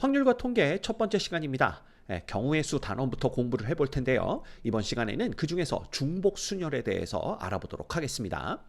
확률과 통계 첫 번째 시간입니다. 예, 경우의 수 단원부터 공부를 해볼 텐데요. 이번 시간에는 그 중에서 중복 순열에 대해서 알아보도록 하겠습니다.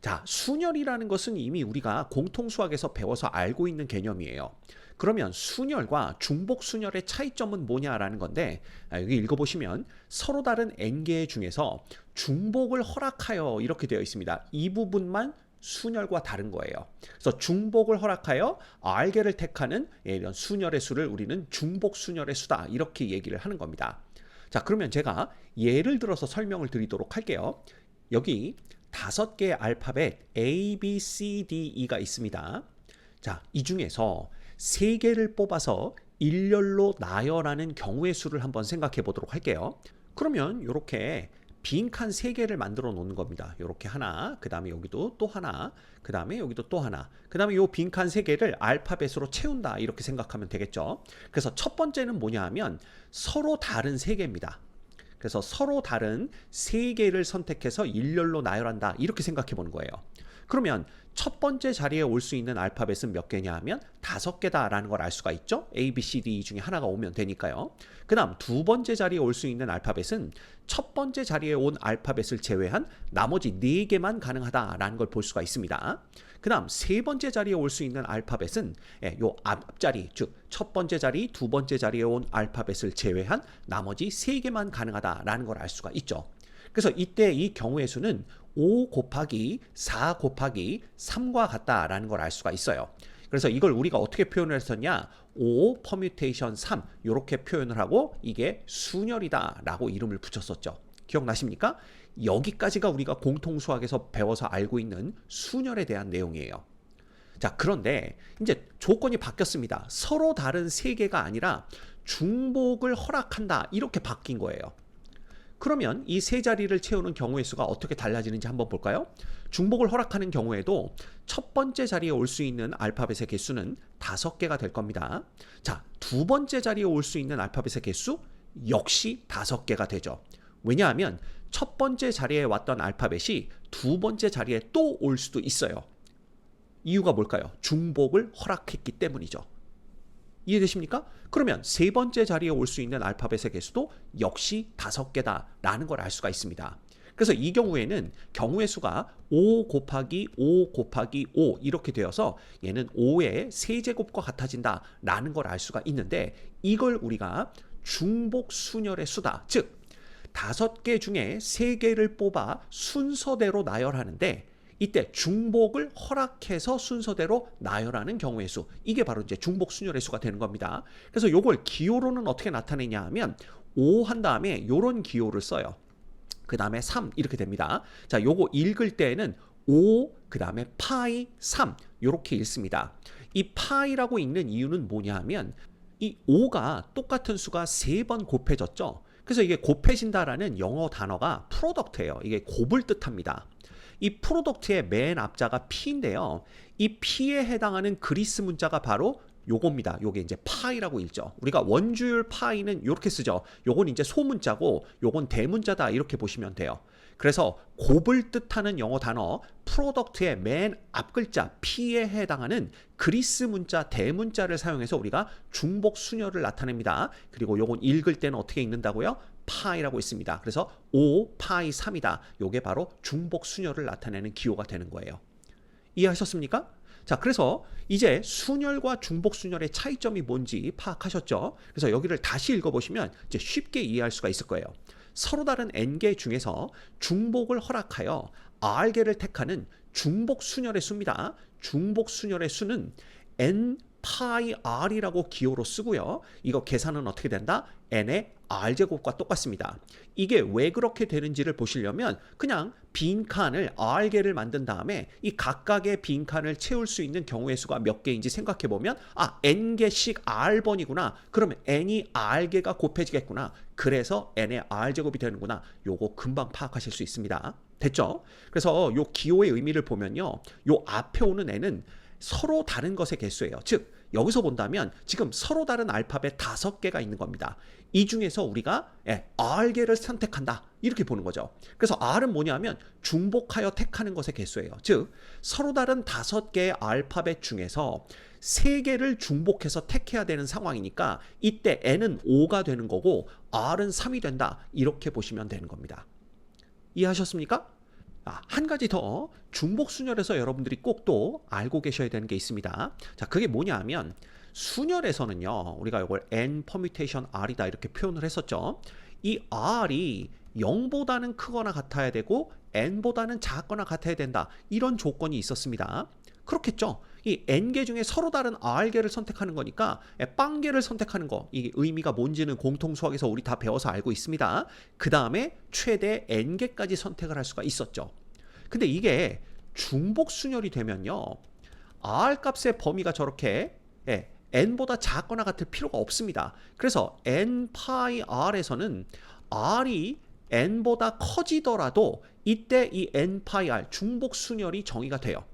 자, 순열이라는 것은 이미 우리가 공통수학에서 배워서 알고 있는 개념이에요. 그러면 순열과 중복 순열의 차이점은 뭐냐라는 건데 아, 여기 읽어보시면 서로 다른 n개 중에서 중복을 허락하여 이렇게 되어 있습니다. 이 부분만 순열과 다른 거예요. 그래서 중복을 허락하여 R개를 택하는 이런 순열의 수를 우리는 중복 순열의 수다 이렇게 얘기를 하는 겁니다. 자 그러면 제가 예를 들어서 설명을 드리도록 할게요. 여기 다섯 개의 알파벳 A, B, C, D, E가 있습니다. 자, 이 중에서 세 개를 뽑아서 일렬로 나열하는 경우의 수를 한번 생각해 보도록 할게요. 그러면 이렇게 빈 칸 세 개를 만들어 놓는 겁니다. 이렇게 하나, 그 다음에 여기도 또 하나, 그 다음에 여기도 또 하나, 그 다음에 이 빈 칸 세 개를 알파벳으로 채운다. 이렇게 생각하면 되겠죠. 그래서 첫 번째는 뭐냐 하면 서로 다른 세 개입니다. 그래서 서로 다른 세 개를 선택해서 일렬로 나열한다. 이렇게 생각해 보는 거예요. 그러면 첫 번째 자리에 올 수 있는 알파벳은 몇 개냐 하면 다섯 개다라는 걸 알 수가 있죠. A, B, C, D 중에 하나가 오면 되니까요. 그 다음 두 번째 자리에 올 수 있는 알파벳은 첫 번째 자리에 온 알파벳을 제외한 나머지 네 개만 가능하다라는 걸 볼 수가 있습니다. 그 다음 세 번째 자리에 올 수 있는 알파벳은 예, 요 앞자리, 즉 첫 번째 자리, 두 번째 자리에 온 알파벳을 제외한 나머지 세 개만 가능하다라는 걸 알 수가 있죠. 그래서 이때 이 경우의 수는 5 곱하기 4 곱하기 3과 같다라는 걸 알 수가 있어요. 그래서 이걸 우리가 어떻게 표현을 했었냐? 5 퍼뮤테이션 3 이렇게 표현을 하고 이게 순열이다라고 이름을 붙였었죠. 기억나십니까? 여기까지가 우리가 공통수학에서 배워서 알고 있는 순열에 대한 내용이에요. 자, 그런데 이제 조건이 바뀌었습니다. 서로 다른 세 개가 아니라 중복을 허락한다. 이렇게 바뀐 거예요. 그러면 이 세 자리를 채우는 경우의 수가 어떻게 달라지는지 한번 볼까요? 중복을 허락하는 경우에도 첫 번째 자리에 올 수 있는 알파벳의 개수는 다섯 개가 될 겁니다. 자, 두 번째 자리에 올 수 있는 알파벳의 개수 역시 다섯 개가 되죠. 왜냐하면 첫 번째 자리에 왔던 알파벳이 두 번째 자리에 또 올 수도 있어요. 이유가 뭘까요? 중복을 허락했기 때문이죠. 이해되십니까? 그러면 세 번째 자리에 올 수 있는 알파벳의 개수도 역시 다섯 개다라는 걸 알 수가 있습니다. 그래서 이 경우에는 경우의 수가 5 곱하기 5 곱하기 5 이렇게 되어서 얘는 5의 세제곱과 같아진다라는 걸 알 수가 있는데 이걸 우리가 중복 순열의 수다. 즉 다섯 개 중에 세 개를 뽑아 순서대로 나열하는데 이때 중복을 허락해서 순서대로 나열하는 경우의 수. 이게 바로 이제 중복 순열의 수가 되는 겁니다. 그래서 요걸 기호로는 어떻게 나타내냐 하면 5 한 다음에 요런 기호를 써요. 그 다음에 3 이렇게 됩니다. 자, 요거 읽을 때에는 5, 그 다음에 파이 3 요렇게 읽습니다. 이 파이라고 읽는 이유는 뭐냐 하면 이 5가 똑같은 수가 3번 곱해졌죠. 그래서 이게 곱해진다라는 영어 단어가 프로덕트예요. 이게 곱을 뜻합니다. 이 프로덕트의 맨 앞자가 P인데요. 이 P에 해당하는 그리스 문자가 바로 요겁니다. 요게 이제 파이라고 읽죠. 우리가 원주율 파이는 이렇게 쓰죠. 요건 이제 소문자고 요건 대문자다 이렇게 보시면 돼요. 그래서 곱을 뜻하는 영어 단어 프로덕트의 맨 앞글자 P에 해당하는 그리스 문자 대문자를 사용해서 우리가 중복 순열을 나타냅니다. 그리고 요건 읽을 때는 어떻게 읽는다고요? 파이라고 있습니다. 그래서 5 파이 3이다. 요게 바로 중복 순열을 나타내는 기호가 되는 거예요. 이해하셨습니까? 자, 그래서 이제 순열과 중복 순열의 차이점이 뭔지 파악하셨죠? 그래서 여기를 다시 읽어보시면 이제 쉽게 이해할 수가 있을 거예요. 서로 다른 n개 중에서 중복을 허락하여 r개를 택하는 중복 순열의 수입니다. 중복 순열의 수는 n 파이 r이라고 기호로 쓰고요. 이거 계산은 어떻게 된다? n의 r제곱과 똑같습니다. 이게 왜 그렇게 되는지를 보시려면 그냥 빈칸을 r개를 만든 다음에 이 각각의 빈칸을 채울 수 있는 경우의 수가 몇 개인지 생각해 보면 아 n개씩 r번이구나. 그러면 n이 r개가 곱해지겠구나. 그래서 n의 r제곱이 되는구나. 요거 금방 파악하실 수 있습니다. 됐죠? 그래서 요 기호의 의미를 보면요. 요 앞에 오는 n은 서로 다른 것의 개수예요. 즉 여기서 본다면 지금 서로 다른 알파벳 다섯 개가 있는 겁니다. 이 중에서 우리가 예, R개를 선택한다. 이렇게 보는 거죠. 그래서 R은 뭐냐면 중복하여 택하는 것의 개수예요. 즉 서로 다른 다섯 개의 알파벳 중에서 세 개를 중복해서 택해야 되는 상황이니까 이때 N은 5가 되는 거고 R은 3이 된다. 이렇게 보시면 되는 겁니다. 이해하셨습니까? 아, 한 가지 더 중복 순열에서 여러분들이 꼭 또 알고 계셔야 되는 게 있습니다. 자, 그게 뭐냐 하면 순열에서는요. 우리가 이걸 n permutation r이다 이렇게 표현을 했었죠. 이 r이 0보다는 크거나 같아야 되고 n보다는 작거나 같아야 된다. 이런 조건이 있었습니다. 그렇겠죠. 이 n개 중에 서로 다른 r개를 선택하는 거니까 빵개를 선택하는 거 이게 의미가 뭔지는 공통 수학에서 우리 다 배워서 알고 있습니다. 그 다음에 최대 n개까지 선택을 할 수가 있었죠. 근데 이게 중복 순열이 되면요. r 값의 범위가 저렇게 예, n보다 작거나 같을 필요가 없습니다. 그래서 n 파이 r에서는 r이 n보다 커지더라도 이때 이 n 파이 r 중복 순열이 정의가 돼요.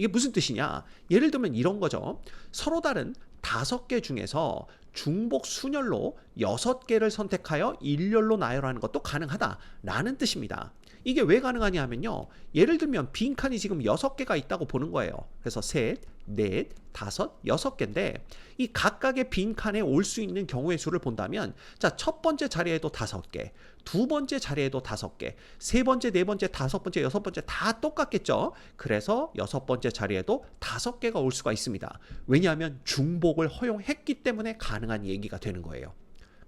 이게 무슨 뜻이냐? 예를 들면 이런 거죠. 서로 다른 다섯 개 중에서 중복 순열로 여섯 개를 선택하여 일렬로 나열하는 것도 가능하다라는 뜻입니다. 이게 왜 가능하냐 하면요. 예를 들면 빈칸이 지금 여섯 개가 있다고 보는 거예요. 그래서 셋, 넷, 다섯, 여섯 개인데 이 각각의 빈칸에 올 수 있는 경우의 수를 본다면 자, 첫 번째 자리에도 다섯 개, 두 번째 자리에도 다섯 개, 세 번째, 네 번째, 다섯 번째, 여섯 번째 다 똑같겠죠. 그래서 여섯 번째 자리에도 다섯 개가 올 수가 있습니다. 왜냐하면 중복을 허용했기 때문에 가능한 얘기가 되는 거예요.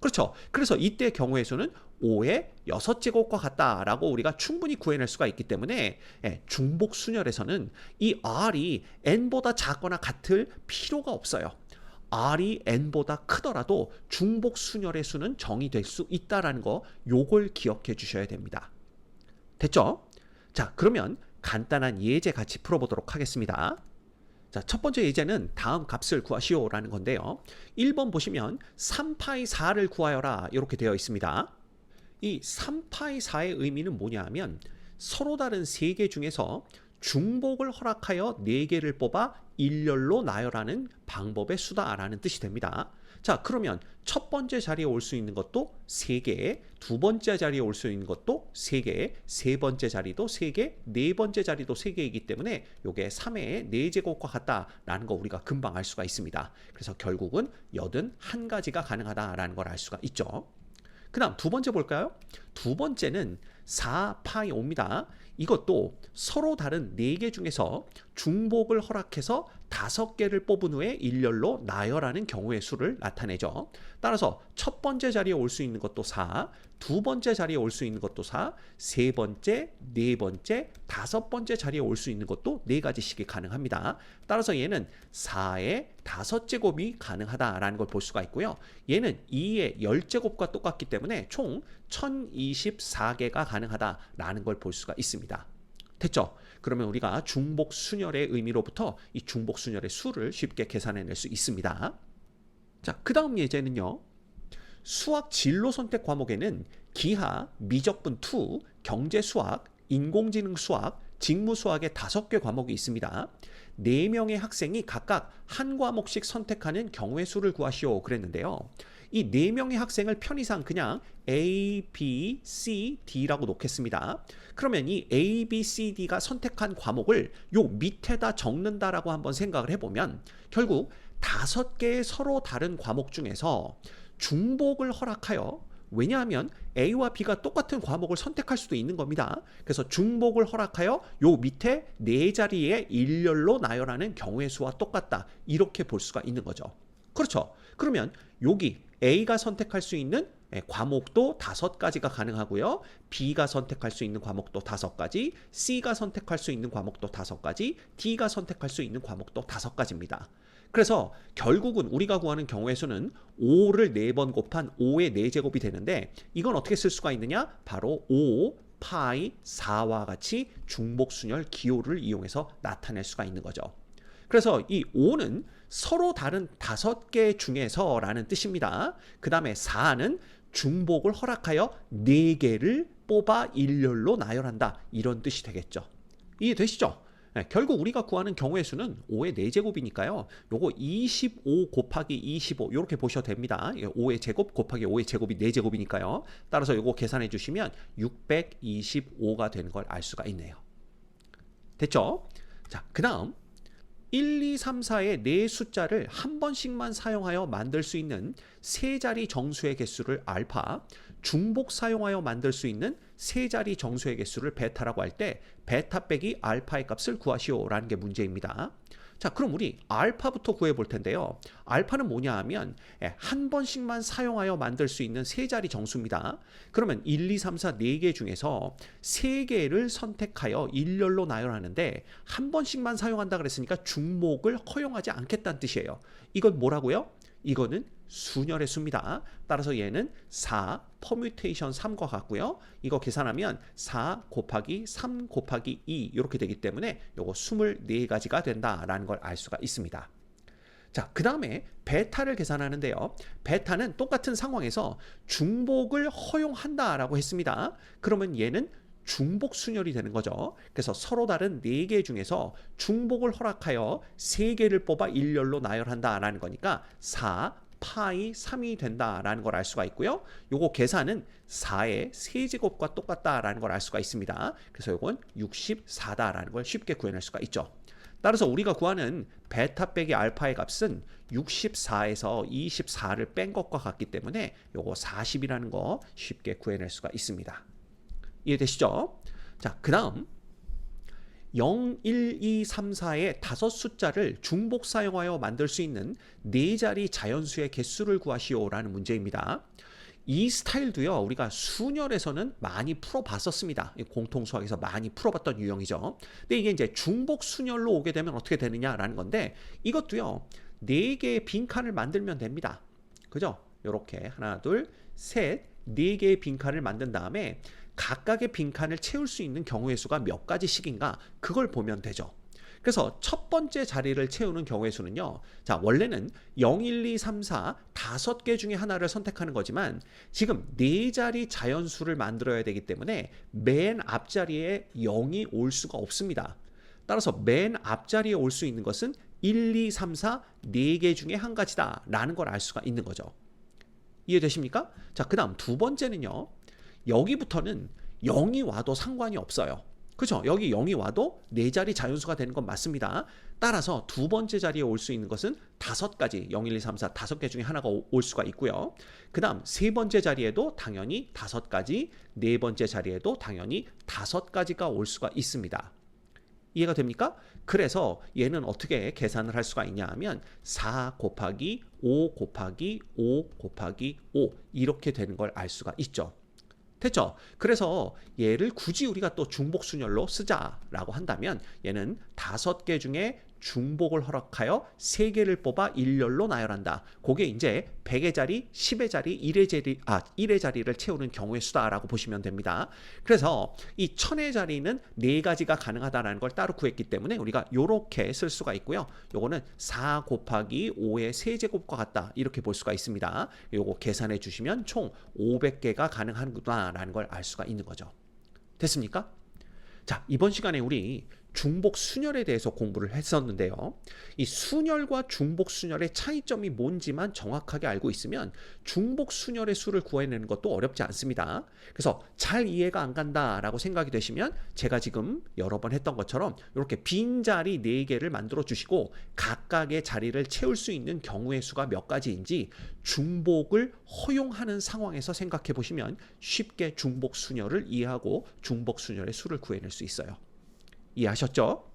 그렇죠. 그래서 이때 경우의 수는 5의 6제곱과 같다라고 우리가 충분히 구해낼 수가 있기 때문에 예, 중복 순열에서는 이 r이 n보다 작거나 같을 필요가 없어요. r이 n보다 크더라도 중복 순열의 수는 정의될 수 있다라는 거 요걸 기억해 주셔야 됩니다. 됐죠? 자, 그러면 간단한 예제 같이 풀어보도록 하겠습니다. 자, 첫 번째 예제는 다음 값을 구하시오라는 건데요. 1번 보시면 3파이 4를 구하여라 이렇게 되어 있습니다. 이 3파이 4의 의미는 뭐냐 하면 서로 다른 세 개 중에서 중복을 허락하여 네 개를 뽑아 일렬로 나열하는 방법의 수다라는 뜻이 됩니다. 자, 그러면 첫 번째 자리에 올 수 있는 것도 3개, 두 번째 자리에 올 수 있는 것도 3개, 세 번째 자리도 3개, 네 번째 자리도 3개이기 때문에 요게 3의 4제곱과 같다라는 거 우리가 금방 알 수가 있습니다. 그래서 결국은 81가지가 가능하다라는 걸 알 수가 있죠. 그 다음 두 번째 볼까요? 두 번째는 4파이 5입니다. 이것도 서로 다른 4개 중에서 중복을 허락해서 5개를 뽑은 후에 일렬로 나열하는 경우의 수를 나타내죠. 따라서 첫 번째 자리에 올 수 있는 것도 4, 두 번째 자리에 올 수 있는 것도 4, 세 번째, 네 번째, 다섯 번째 자리에 올 수 있는 것도 네 가지씩이 가능합니다. 따라서 얘는 4의 다섯 제곱이 가능하다라는 걸 볼 수가 있고요. 얘는 2의 10제곱과 똑같기 때문에 총 1024개가 가능하다라는 걸 볼 수가 있습니다. 됐죠? 그러면 우리가 중복 순열의 의미로부터 이 중복 순열의 수를 쉽게 계산해낼 수 있습니다. 자, 그 다음 예제는요. 수학 진로 선택 과목에는 기하, 미적분 2, 경제 수학, 인공지능 수학, 직무 수학의 다섯 개 과목이 있습니다. 네 명의 학생이 각각 한 과목씩 선택하는 경우의 수를 구하시오 그랬는데요. 이 네 명의 학생을 편의상 그냥 A, B, C, D라고 놓겠습니다. 그러면 이 A, B, C, D가 선택한 과목을 요 밑에다 적는다라고 한번 생각을 해보면 결국 다섯 개의 서로 다른 과목 중에서 중복을 허락하여 왜냐하면 A와 B가 똑같은 과목을 선택할 수도 있는 겁니다. 그래서 중복을 허락하여 요 밑에 네 자리에 일렬로 나열하는 경우의 수와 똑같다. 이렇게 볼 수가 있는 거죠. 그렇죠. 그러면 여기 A가 선택할 수 있는 예, 과목도 다섯 가지가 가능하고요. B가 선택할 수 있는 과목도 다섯 가지, C가 선택할 수 있는 과목도 다섯 가지, D가 선택할 수 있는 과목도 다섯 가지입니다. 그래서 결국은 우리가 구하는 경우의 수는 5를 4번 곱한 5의 4제곱이 되는데 이건 어떻게 쓸 수가 있느냐? 바로 5 파이 4와 같이 중복순열 기호를 이용해서 나타낼 수가 있는 거죠. 그래서 이 5는 서로 다른 다섯 개 중에서라는 뜻입니다. 그 다음에 4는 중복을 허락하여 4개를 뽑아 일렬로 나열한다. 이런 뜻이 되겠죠. 이해되시죠? 예, 결국 우리가 구하는 경우의 수는 5의 4제곱이니까요. 요거 25 곱하기 25 이렇게 보셔도 됩니다. 5의 제곱 곱하기 5의 제곱이 4제곱이니까요. 따라서 요거 계산해 주시면 625가 되는 걸 알 수가 있네요. 됐죠? 자, 그 다음 1, 2, 3, 4의 네 숫자를 한 번씩만 사용하여 만들 수 있는 세 자리 정수의 개수를 알파, 중복 사용하여 만들 수 있는 세 자리 정수의 개수를 베타라고 할 때 베타 빼기 알파의 값을 구하시오라는 게 문제입니다. 자, 그럼 우리 알파부터 구해 볼 텐데요. 알파는 뭐냐 하면 예, 한 번씩만 사용하여 만들 수 있는 세 자리 정수입니다. 그러면 1, 2, 3, 4, 4개 중에서 세 개를 선택하여 일렬로 나열하는데 한 번씩만 사용한다 그랬으니까 중목을 허용하지 않겠다는 뜻이에요. 이건 뭐라고요? 이거는 순열의 수입니다. 따라서 얘는 4 퍼뮤테이션 3과 같고요. 이거 계산하면 4 곱하기 3 곱하기 2 이렇게 되기 때문에 요거 24가지가 된다라는 걸 알 수가 있습니다. 자, 그 다음에 베타를 계산하는데요. 베타는 똑같은 상황에서 중복을 허용한다라고 했습니다. 그러면 얘는 중복 순열이 되는 거죠. 그래서 서로 다른 네개 중에서 중복을 허락하여 세 개를 뽑아 일렬로 나열한다라는 거니까 4 파이 3이 된다라는 걸 알 수가 있고요. 요거 계산은 4의 세제곱과 똑같다라는 걸 알 수가 있습니다. 그래서 요건 64다라는 걸 쉽게 구해낼 수가 있죠. 따라서 우리가 구하는 베타 빼기 알파의 값은 64에서 24를 뺀 것과 같기 때문에 요거 40이라는 거 쉽게 구해낼 수가 있습니다. 이해되시죠? 자, 그 다음 0, 1, 2, 3, 4의 다섯 숫자를 중복 사용하여 만들 수 있는 네 자리 자연수의 개수를 구하시오라는 문제입니다. 이 스타일도요, 우리가 수열에서는 많이 풀어봤었습니다. 공통 수학에서 많이 풀어봤던 유형이죠. 근데 이게 이제 중복 순열로 오게 되면 어떻게 되느냐라는 건데, 이것도요, 네 개의 빈칸을 만들면 됩니다. 그죠? 요렇게 하나, 둘, 셋, 네 개의 빈칸을 만든 다음에 각각의 빈칸을 채울 수 있는 경우의 수가 몇 가지씩인가 그걸 보면 되죠. 그래서 첫 번째 자리를 채우는 경우의 수는요. 자, 원래는 0, 1, 2, 3, 4 다섯 개 중에 하나를 선택하는 거지만 지금 네 자리 자연수를 만들어야 되기 때문에 맨 앞자리에 0이 올 수가 없습니다. 따라서 맨 앞자리에 올 수 있는 것은 1, 2, 3, 4 네 개 중에 한 가지다라는 걸 알 수가 있는 거죠. 이해되십니까? 자, 그 다음 두 번째는요. 여기부터는 0이 와도 상관이 없어요. 그죠? 여기 0이 와도 네 자리 자연수가 되는 건 맞습니다. 따라서 두 번째 자리에 올 수 있는 것은 다섯 가지 0, 1, 2, 3, 4 다섯 개 중에 하나가 올 수가 있고요. 그 다음 세 번째 자리에도 당연히 다섯 가지, 네 번째 자리에도 당연히 다섯 가지가 올 수가 있습니다. 이해가 됩니까? 그래서 얘는 어떻게 계산을 할 수가 있냐 하면 4 곱하기 5 곱하기 5 곱하기 5 이렇게 되는 걸 알 수가 있죠. 됐죠? 그래서 얘를 굳이 우리가 또 중복 순열로 쓰자라고 한다면 얘는 다섯 개 중에 중복을 허락하여 세 개를 뽑아 일렬로 나열한다. 그게 이제 100의 자리, 10의 자리, 1의 자리, 아, 1의 자리를 채우는 경우의 수다라고 보시면 됩니다. 그래서 이 1000의 자리는 네 가지가 가능하다라는 걸 따로 구했기 때문에 우리가 요렇게 쓸 수가 있고요. 요거는 4 곱하기 5의 세제곱과 같다. 이렇게 볼 수가 있습니다. 요거 계산해 주시면 총 500개가 가능하구나라는 걸 알 수가 있는 거죠. 됐습니까? 자, 이번 시간에 우리 중복 순열에 대해서 공부를 했었는데요. 이 순열과 중복 순열의 차이점이 뭔지만 정확하게 알고 있으면 중복 순열의 수를 구해내는 것도 어렵지 않습니다. 그래서 잘 이해가 안 간다라고 생각이 되시면 제가 지금 여러 번 했던 것처럼 이렇게 빈 자리 4개를 만들어 주시고 각각의 자리를 채울 수 있는 경우의 수가 몇 가지인지 중복을 허용하는 상황에서 생각해 보시면 쉽게 중복 순열을 이해하고 중복 순열의 수를 구해낼 수 있어요. 이해하셨죠?